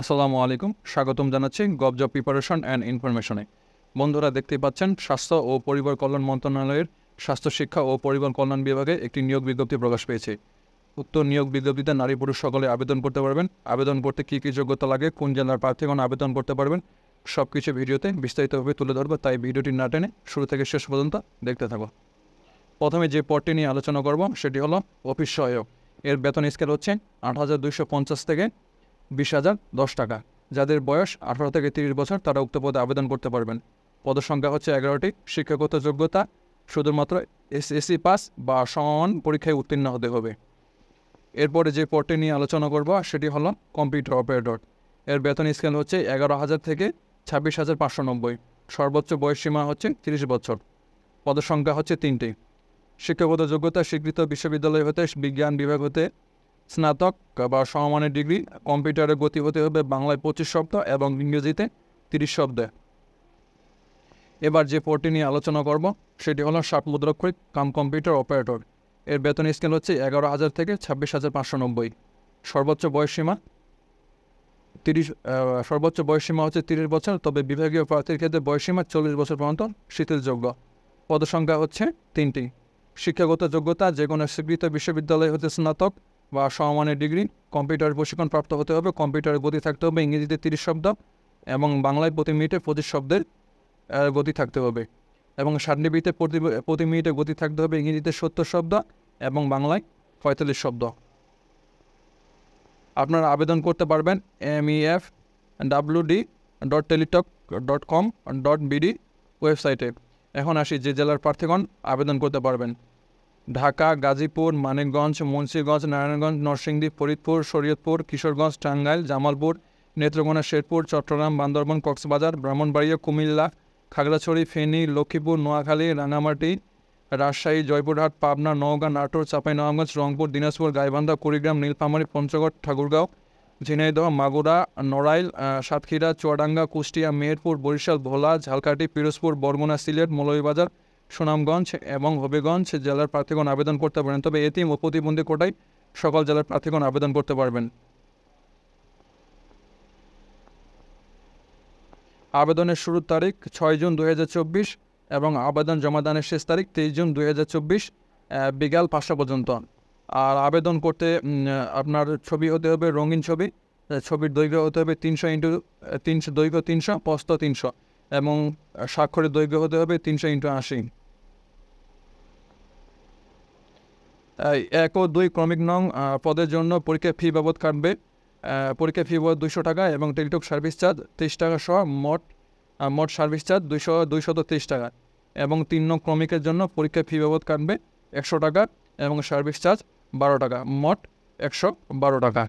আসসালামু আলাইকুম। স্বাগতম জানাচ্ছি গবজব প্রিপারেশন অ্যান্ড ইনফরমেশনে। বন্ধুরা দেখতেই পাচ্ছেন, স্বাস্থ্য ও পরিবার কল্যাণ মন্ত্রণালয়ের স্বাস্থ্য শিক্ষা ও পরিবার কল্যাণ বিভাগে একটি নিয়োগ বিজ্ঞপ্তি প্রকাশ পেয়েছে। উক্ত নিয়োগ বিজ্ঞপ্তিতে নারী পুরুষ সকলে আবেদন করতে পারবেন। আবেদন করতে কী কী যোগ্যতা লাগে, কোন জেলার প্রার্থীগণ আবেদন করতে পারবেন সব কিছু ভিডিওতে বিস্তারিতভাবে তুলে ধরবো, তাই ভিডিওটি না টেনে শুরু থেকে শেষ পর্যন্ত দেখতে থাকো। প্রথমে যে পদটি নিয়ে আলোচনা করব, সেটি হলো অফিস সহায়ক। এর বেতন স্কেল হচ্ছে আট হাজার দুইশো পঞ্চাশ থেকে বিশ হাজার দশ টাকা। যাদের বয়স আঠারো থেকে তিরিশ বছর, তারা উক্ত পদে আবেদন করতে পারবেন। পদের সংখ্যা হচ্ছে এগারোটি, শিক্ষাগত যোগ্যতা শুধুমাত্র এসএসসি পাস বা সমান পরীক্ষায় উত্তীর্ণ হতে হবে। এরপরে যে পদটি নিয়ে আলোচনা করব, সেটি হলো কম্পিউটার অপারেটর। এর বেতন স্কেল হচ্ছে এগারো হাজার থেকে ছাব্বিশ হাজার পাঁচশো নব্বই। সর্বোচ্চ বয়স সীমা হচ্ছে তিরিশ বছর। পদের সংখ্যা হচ্ছে তিনটি। শিক্ষাগত যোগ্যতা স্বীকৃত বিশ্ববিদ্যালয় হতে বিজ্ঞান বিভাগ হতে স্নাতক বা সমমানের ডিগ্রি কম্পিউটারের গতি হতে হবে বাংলায় পঁচিশ শব্দ এবং ইংরেজিতে তিরিশ শব্দে। এবার যে পদটি নিয়ে আলোচনা করব, সেটি হলো ষাট মুদ্রাক্ষরিক কাম কম্পিউটার অপারেটর। এর বেতন স্কেল হচ্ছে এগারো হাজার থেকে ছাব্বিশ হাজার পাঁচশো নব্বই। সর্বোচ্চ বয়সসীমা তিরিশ সর্বোচ্চ বয়সসীমা হচ্ছে তিরিশ বছর, তবে বিভাগীয় প্রার্থীর ক্ষেত্রে বয়সসীমা চল্লিশ বছর পর্যন্ত শিথিলযোগ্য। পদসংখ্যা হচ্ছে তিনটি। শিক্ষাগত যোগ্যতা যে কোনো স্বীকৃত বিশ্ববিদ্যালয় হতে স্নাতক বা সমমানের ডিগ্রি, কম্পিউটার প্রশিক্ষণ প্রাপ্ত হতে হবে কম্পিউটারের গতি থাকতে হবে, ইংরেজিতে তিরিশ শব্দ এবং বাংলায় প্রতি মিনিটে পঁচিশ শব্দের গতি থাকতে হবে এবং সার্টিফিকেটে প্রতি প্রতি মিনিটে গতি থাকতে হবে, ইংরেজিতে সত্তর শব্দ এবং বাংলায় পঁয়তাল্লিশ শব্দ। আপনারা আবেদন করতে পারবেন M E F W D dot Teletalk dot com dot BD ওয়েবসাইটে এখন আসি যে জেলার প্রার্থীগণ আবেদন করতে পারবেন। ঢাকা, গাজীপুর, মানিকগঞ্জ, মুন্সিগঞ্জ, নারায়ণগঞ্জ, নরসিংদী, ফরিদপুর, শরীয়তপুর, কিশোরগঞ্জ, টাঙ্গাইল, জামালপুর, নেত্রকোনা, শেরপুর, চট্টগ্রাম, বান্দরবান, কক্সবাজার, ব্রাহ্মণবাড়িয়া, কুমিল্লা, খাগড়াছড়ি, ফেনী, লক্ষ্মীপুর, নোয়াখালী রাঙামাটি রাজশাহী, জয়পুরহাট, পাবনা, নওগাঁ, নাটোর, চাঁপাইনবাবগঞ্জ, রংপুর, দিনাজপুর, গাইবান্ধা, কুড়িগ্রাম, নীলফামারী, পঞ্চগড়, ঠাকুরগাঁও, ঝিনাইদহ, মাগুরা, নড়াইল সাতক্ষীরা, চুয়াডাঙ্গা, কুষ্টিয়া, মেহেরপুর, বরিশাল, ভোলা, ঝালকাঠি, পিরোজপুর বরগুনা সিলেট, মৌলভীবাজার সুনামগঞ্জ এবং হবিগঞ্জ জেলার প্রার্থীগণ আবেদন করতে পারেন তবে এতিম ও প্রতিবন্ধী কোটায় সকল জেলার প্রার্থীগণ আবেদন করতে পারবেন। আবেদনের শুরুর তারিখ ছয় জুন দুই হাজার চব্বিশ এবং আবেদন জমাদানের শেষ তারিখ তেইশ জুন দুই বিকাল পাঁচটা পর্যন্ত। আর আবেদন করতে আপনার ছবি হতে হবে রঙিন ছবি ছবির দৈর্ঘ্য হতে হবে তিনশো ইন্টু, তিনশো, দৈর্ঘ্য তিনশো পস্ত তিনশো এবং স্বাক্ষরের দৈর্ঘ্য হতে হবে তিনশো ইন্টু আশি। এক ও দুই ক্রমিক নং পদের জন্য পরীক্ষা ফি বাবদ কাটবে। পরীক্ষা ফি বাবদ দুশো টাকা এবং টেলিটক সার্ভিস চার্জ তেইশ টাকা সহ মোট মোট সার্ভিস চার্জ দুইশো, দুইশত তেইশ টাকা এবং তিন নং ক্রমিকের জন্য পরীক্ষা ফি বাবদ কাটবে একশো টাকা এবং সার্ভিস চার্জ বারো টাকা, মোট একশো বারো টাকা।